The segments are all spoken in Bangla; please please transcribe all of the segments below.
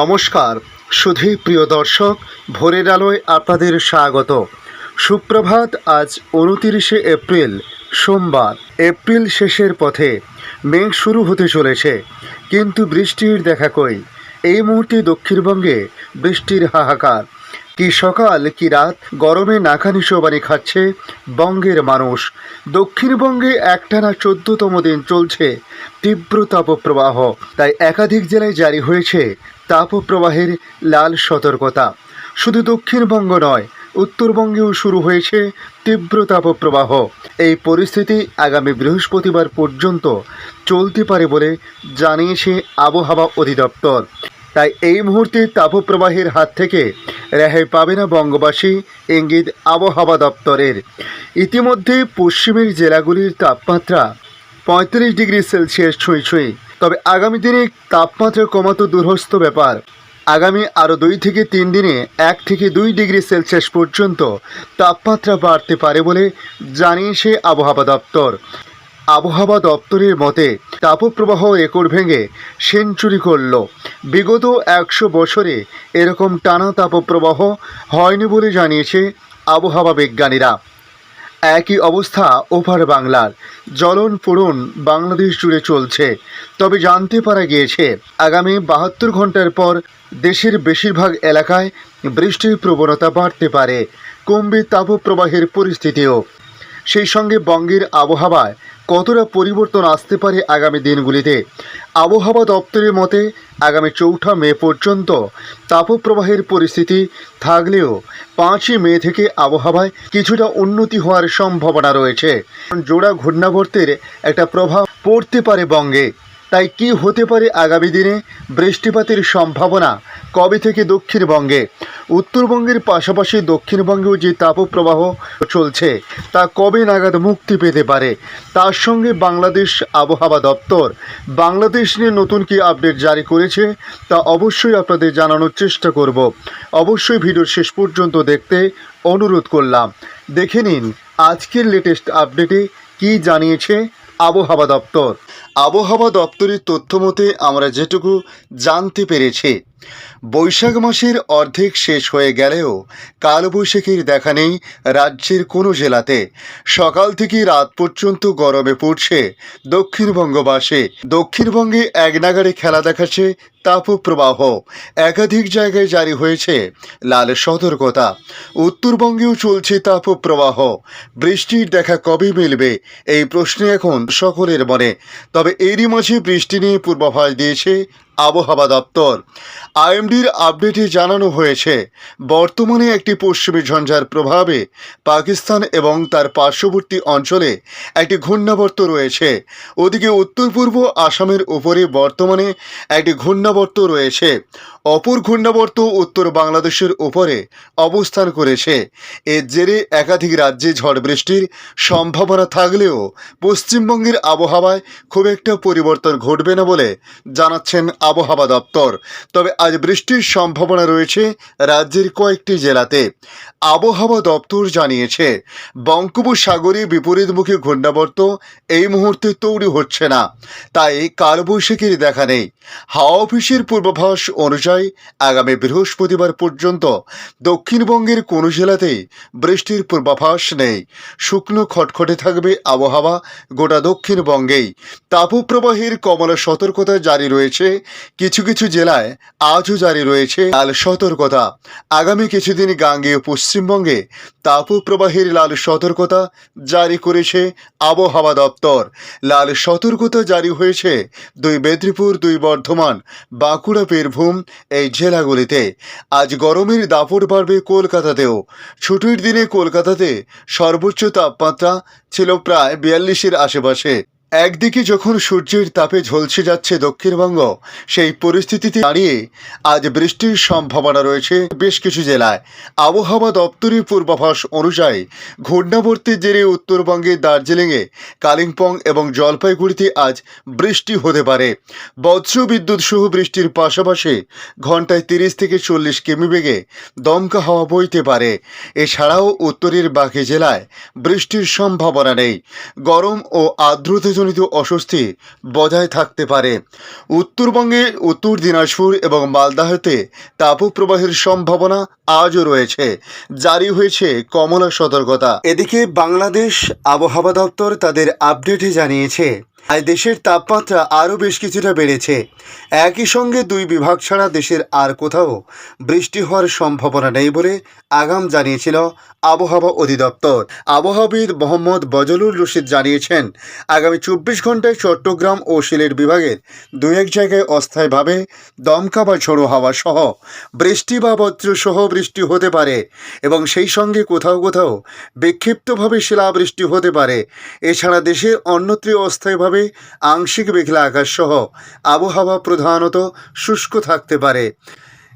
নমস্কার। সুধী প্রিয় দর্শক, ভোরের আলোয় আপনাদের স্বাগত। সুপ্রভাত, আজ উনতিরিশে এপ্রিল, সোমবার। এপ্রিল শেষের পথে মেঘ শুরু হতে চলেছে, কিন্তু বৃষ্টির দেখা কই। এই মুহূর্তে দক্ষিণবঙ্গে বৃষ্টির হাহাকার। কি সকাল, কি রাত, গরমে নাকানি চোবানি খাচ্ছে বঙ্গের মানুষ। দক্ষিণবঙ্গে একটানা চোদ্দতম দিন চলছে তীব্র তাপপ্রবাহ। তাই একাধিক জেলায় জারি হয়েছে তাপপ্রবাহের লাল সতর্কতা। শুধু দক্ষিণবঙ্গ নয়, উত্তরবঙ্গেও শুরু হয়েছে তীব্র তাপপ্রবাহ। এই পরিস্থিতি আগামী বৃহস্পতিবার পর্যন্ত চলতে পারে বলে জানিয়েছে আবহাওয়া অধিদপ্তর। তাই এই মুহূর্তে তাপপ্রবাহের হাত থেকে রেহাই পাবে না বঙ্গবাসী, ইঙ্গিত আবহাওয়া দপ্তরের। ইতিমধ্যে পশ্চিমের জেলাগুলির তাপমাত্রা পঁয়ত্রিশ ডিগ্রি সেলসিয়াস ছুঁই ছুঁই। তবে আগামী দিনে তাপমাত্রা কমাতো দুরহস্ত ব্যাপার। আগামী আরও দুই থেকে তিন দিনে এক থেকে দুই ডিগ্রি সেলসিয়াস পর্যন্ত তাপমাত্রা বাড়তে পারে বলে জানিয়েছে আবহাওয়া দপ্তর। আবহাওয়া দপ্তরের মতে, তাপপ্রবাহ রেকর্ড ভেঙে সেঞ্চুরি করল। বিগত একশো বছরে এরকম টানা তাপপ্রবাহ হয়নি বলে জানিয়েছে আবহাওয়া বিজ্ঞানীরা। একই অবস্থা ওপার বাংলার। জ্বলন পোড়ন বাংলাদেশ জুড়ে চলছে। তবে জানতে পারা গিয়েছে, আগামী বাহাত্তর ঘণ্টার পর দেশের বেশিরভাগ এলাকায় বৃষ্টির প্রবণতা বাড়তে পারে, কমবে তাপপ্রবাহের পরিস্থিতিও। সেই সঙ্গে বঙ্গের আবহাওয়ায় কতটা পরিবর্তন আসতে পারে আগামী দিনগুলিতে, আবহাওয়া দপ্তরের মতে আগামী চৌঠা মে পর্যন্ত তাপপ্রবাহের পরিস্থিতি থাকলেও পাঁচই মে থেকে আবহাওয়ায় কিছুটা উন্নতি হওয়ার সম্ভাবনা রয়েছে। জোড়া ঘূর্ণাবর্তের একটা প্রভাব পড়তে পারে বঙ্গে। তাই কি হতে পারে আগামী দিনে? বৃষ্টিপাতের সম্ভাবনা কবে থেকে দক্ষিণবঙ্গে? উত্তরবঙ্গের পাশাপাশি দক্ষিণবঙ্গেও যে তাপপ্রবাহ চলছে, তা কবে নাগাদ মুক্তি পেতে পারে? তার সঙ্গে বাংলাদেশ আবহাওয়া দপ্তর, বাংলাদেশ নিয়ে নতুন কি আপডেট জারি করেছে, তা অবশ্যই আপনাদের জানানোর চেষ্টা করব। অবশ্যই ভিডিওর শেষ পর্যন্ত দেখতে অনুরোধ করলাম। দেখে নিন আজকের লেটেস্ট আপডেটে কি জানিয়েছে আবহাওয়া দপ্তর। আবহাওয়া দপ্তরের তথ্য মতে আমরা যেটুকু জানতে পেরেছি বৈশাখ মাসের অর্ধেক শেষ হয়ে গেলেও কালবৈশাখীর দেখা নেই রাজ্যের কোনো জেলাতে। সকাল থেকে রাত পর্যন্ত গরমে পড়ছে দক্ষিণবঙ্গবাসী। দক্ষিণবঙ্গে এক নাগারে খেলা দেখাচ্ছে তাপপ্রবাহ। একাধিক জায়গায় জারি হয়েছে লাল সতর্কতা। উত্তরবঙ্গেও চলছে তাপপ্রবাহ। বৃষ্টির দেখা কবে মিলবে? এই প্রশ্নে এখন সকলের মনে। তবে এরই মাঝে বৃষ্টি নিয়ে পূর্বাভাস দিয়েছে আবহাওয়া দপ্তর। আইএমডির আপডেটে জানানো হয়েছে, বর্তমানে একটি পশ্চিমী ঝঞ্ঝার প্রভাবে পাকিস্তান এবং তার পার্শ্ববর্তী অঞ্চলে একটি ঘূর্ণাবর্ত রয়েছে। ওদিকে উত্তর পূর্ব আসামের উপরে বর্তমানে একটি ঘূর্ণাবর্ত রয়েছে। অপর ঘূর্ণাবর্ত উত্তর বাংলাদেশের উপরে অবস্থান করেছে। এর জেরে একাধিক রাজ্যে ঝড় বৃষ্টির সম্ভাবনা থাকলেও পশ্চিমবঙ্গের আবহাওয়ায় খুব একটা পরিবর্তন ঘটবে না বলে জানাচ্ছেন আবহাওয়া দপ্তর। তবে আজ বৃষ্টির সম্ভাবনা রয়েছে রাজ্যের কয়েকটি জেলাতে। আবহাওয়া দপ্তর জানিয়েছে, বঙ্গোপসাগরে বিপরীতমুখী ঘূর্ণাবর্ত এই মুহূর্তে তৈরি হচ্ছে না। তাই কালবৈশাখীর দেখা নেই। হাওয়া অফিসের পূর্বাভাস অনুযায়ী আগামী বৃহস্পতিবার পর্যন্ত দক্ষিণবঙ্গের কোনো জেলাতেই বৃষ্টির পূর্বাভাস নেই। শুকনো খটখটে থাকবে আবহাওয়া গোটা দক্ষিণবঙ্গেই। তাপপ্রবাহের কমলা সতর্কতা জারি রয়েছে কিছু কিছু জেলায় আজও জারি রয়েছে লাল সতর্কতা। আগামী কিছুদিন গাঙ্গেয় পশ্চিমবঙ্গে তাপপ্রবাহের লাল সতর্কতা জারি করেছে আবহাওয়া দপ্তর। লাল সতর্কতা জারি হয়েছে দুই মেদিনীপুর, দুই বর্ধমান, বাঁকুড়া, বীরভূম এই জেলাগুলিতে। আজ গরমের দাপট বাড়বে কলকাতাতেও। ছুটির দিনে কলকাতাতে সর্বোচ্চ তাপমাত্রা ছিল প্রায় বিয়াল্লিশের আশেপাশে। একদিকে যখন সূর্যের তাপে ঝলসে যাচ্ছে দক্ষিণবঙ্গ, সেই পরিস্থিতিতে দাঁড়িয়ে আজ বৃষ্টির সম্ভাবনা রয়েছে বেশ কিছু জেলায়। আবহাওয়া দপ্তরের পূর্বাভাস অনুযায়ী ঘূর্ণাবর্তের জেরে উত্তরবঙ্গে দার্জিলিংয়ে, কালিম্পং এবং জলপাইগুড়িতে আজ বৃষ্টি হতে পারে। বজ্র বিদ্যুৎ সহ বৃষ্টির পাশাপাশি ঘন্টায় তিরিশ থেকে চল্লিশ কিমি বেগে দমকা হাওয়া বইতে পারে। এছাড়াও উত্তরের বাকি জেলায় বৃষ্টির সম্ভাবনা নেই। গরম ও আর্দ্রতা বাস্তুজনিত অস্বস্তি বজায় থাকতে পারে। উত্তরবঙ্গে উত্তর দিনাজপুর এবং মালদাহতে তাপপ্রবাহের সম্ভাবনা আজও রয়েছে। জারি হয়েছে কমলা সতর্কতা। এদিকে বাংলাদেশ আবহাওয়া দপ্তর তাদের আপডেটে জানিয়েছে। আজ দেশের তাপমাত্রা আরও বেশ কিছুটা বেড়েছে। একই সঙ্গে দুই বিভাগ ছাড়া দেশের আর কোথাও বৃষ্টি হওয়ার সম্ভাবনা নেই বলে আগাম জানিয়েছিল আবহাওয়া অধিদপ্তর। আবহাওয়াবিদ মোহাম্মদ বজলুর রশিদ জানিয়েছেন, আগামী চব্বিশ ঘন্টায় চট্টগ্রাম ও সিলেট বিভাগের দু এক জায়গায় অস্থায়ীভাবে দমকা বা ঝোড়ো হাওয়া সহ বৃষ্টি বা বজ্র সহ বৃষ্টি হতে পারে এবং সেই সঙ্গে কোথাও কোথাও বিক্ষিপ্তভাবে শিলাবৃষ্টি হতে পারে। এছাড়া দেশের অন্যত্র অস্থায়ীভাবে আংশিক মেঘলা আকাশ সহ আবহাওয়া প্রধানত শুষ্ক থাকতে পারে।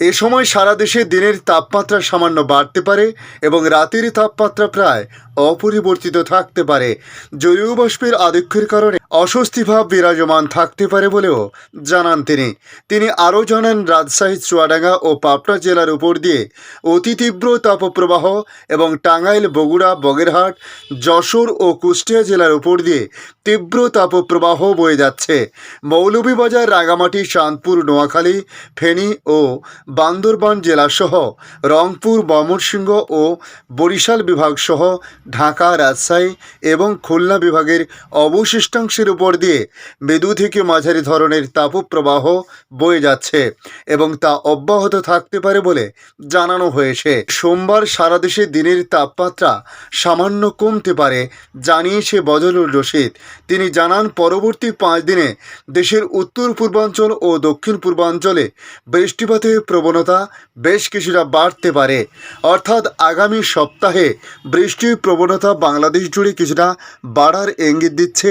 এ সময় সারা দেশে দিনের তাপমাত্রা সামান্য বাড়তে পারে এবং রাতের তাপমাত্রা প্রায় অপরিবর্তিত থাকতে পারে। জলীয় বাষ্পের আধিক্যের কারণে অস্বস্তিভাব বিরাজমান থাকতে পারে বলেও জানান তিনি। তিনি আরও জানান, রাজশাহী, চুয়াডাঙ্গা ও পাবনা জেলার উপর দিয়ে অতি তীব্র তাপপ্রবাহ এবং টাঙ্গাইল, বগুড়া, বগেরহাট, যশোর ও কুষ্টিয়া জেলার উপর দিয়ে তীব্র তাপপ্রবাহ বয়ে যাচ্ছে। মৌলভীবাজার, রাঙামাটি চাঁদপুর নোয়াখালী, ফেনী ও বান্দরবান জেলাসহ রংপুর ময়মনসিংহ ও বরিশাল বিভাগসহ ঢাকা, রাজশাহী এবং খুলনা বিভাগের অবশিষ্টাংশের উপর দিয়ে মৃদু থেকে মাঝারি ধরনের তাপপ্রবাহ বয়ে যাচ্ছে এবং তা অব্যাহত থাকতে পারে বলে জানানো হয়েছে। সোমবার সারা দেশে দিনের তাপমাত্রা সামান্য কমতে পারে জানিয়েছে বদলুর রশিদ। তিনি জানান, পরবর্তী পাঁচ দিনে দেশের উত্তর পূর্বাঞ্চল ও দক্ষিণ পূর্বাঞ্চলে বৃষ্টিপাতের প্রবণতা বেশ কিছুটা বাড়তে পারে। অর্থাৎ আগামী সপ্তাহে বৃষ্টির প্রবণতা বাংলাদেশ জুড়ে কিছুটা বাড়ার ইঙ্গিত দিচ্ছে